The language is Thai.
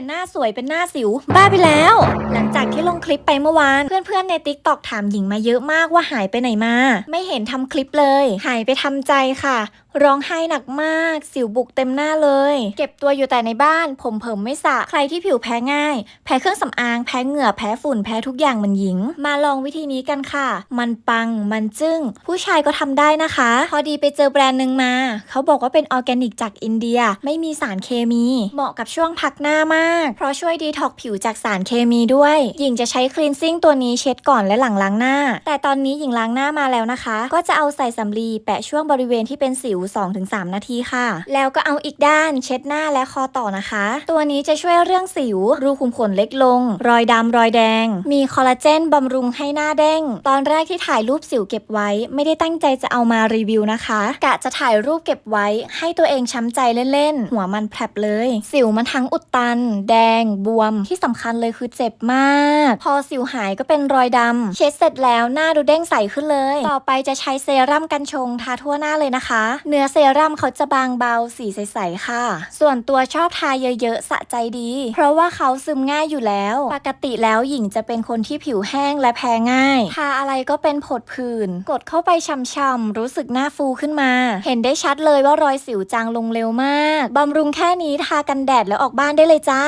ยนหน้าสวยเป็นหน้าสิว บ้าไปแล้ว หลังจาก ลงคลิปไปเมื่อวาน เพื่อนๆในติ๊กตอกถามหญิงมาเยอะมากว่าหายไปไหนมา ไม่เห็นทำคลิปเลย หายไปทำใจค่ะ ร้องไห้หนักมาก สิวบุกเต็มหน้าเลย เก็บตัวอยู่แต่ในบ้าน ผมเผิมไม่สระใครที่ผิวแพ้ง่าย แพ้เครื่องสำอาง แพ้เหงื่อ แพ้ฝุ่น แพ้ทุกอย่างเหมือนหญิง มาลองวิธีนี้กันค่ะ มันปัง มันจึ้ง ผู้ชายก็ทำได้นะคะ พอดีไปเจอแบรนด์หนึ่งมา เขาบอกว่าเป็นออร์แกนิกจากอินเดีย ไม่มีสารเคมี เหมาะกับช่วงพักหน้ามาก เพราะช่วยดีท็อกผิวจากสารเคมีด้วย หญิงจะใช้ช้คลีนซิ่งตัวนี้เช็ดก่อนและหลังล้างหน้า แต่ตอนนี้หญิงล้างหน้ามาแล้วนะคะ ก็จะเอาใส่สำลีแปะช่วงบริเวณที่เป็นสิว 2-3 นาทีค่ะ แล้วก็เอาอีกด้านเช็ดหน้าและคอต่อนะคะ ตัวนี้จะช่วยเรื่องสิว รูขุมขนเล็กลง รอยดำรอยแดง มีคอลลาเจนบำรุงให้หน้าเด้ง ตอนแรกที่ถ่ายรูปสิวเก็บไว้ ไม่ได้ตั้งใจจะเอามารีวิวนะคะ กะจะถ่ายรูปเก็บไว้ ให้ตัวเองช้ำใจเล่นๆ หัวมันแผลบเลย สิวมันทั้งอุดตัน แดง บวม ที่สำคัญเลยคือเจ็บมาก พออสิวหายก็เป็นรอยดำ เช็ดเสร็จแล้วหน้าดูเด้งใสขึ้นเลย ต่อไปจะใช้เซรั่มกันชงทาทั่วหน้าเลยนะคะ เนื้อเซรั่มเขาจะบางเบาสีใสๆค่ะ ส่วนตัวชอบทาเยอะๆ สะใจดี เพราะว่าเขาซึมง่ายอยู่แล้ว ปกติแล้วหญิงจะเป็นคนที่ผิวแห้งและแพ้ง่าย ทาอะไรก็เป็นผดผื่น กดเข้าไปช่ำๆ รู้สึกหน้าฟูขึ้นมา เห็นได้ชัดเลยว่ารอยสิวจางลงเร็วมาก บำรุงแค่นี้ทากันแดดแล้วออกบ้านได้เลยจ้า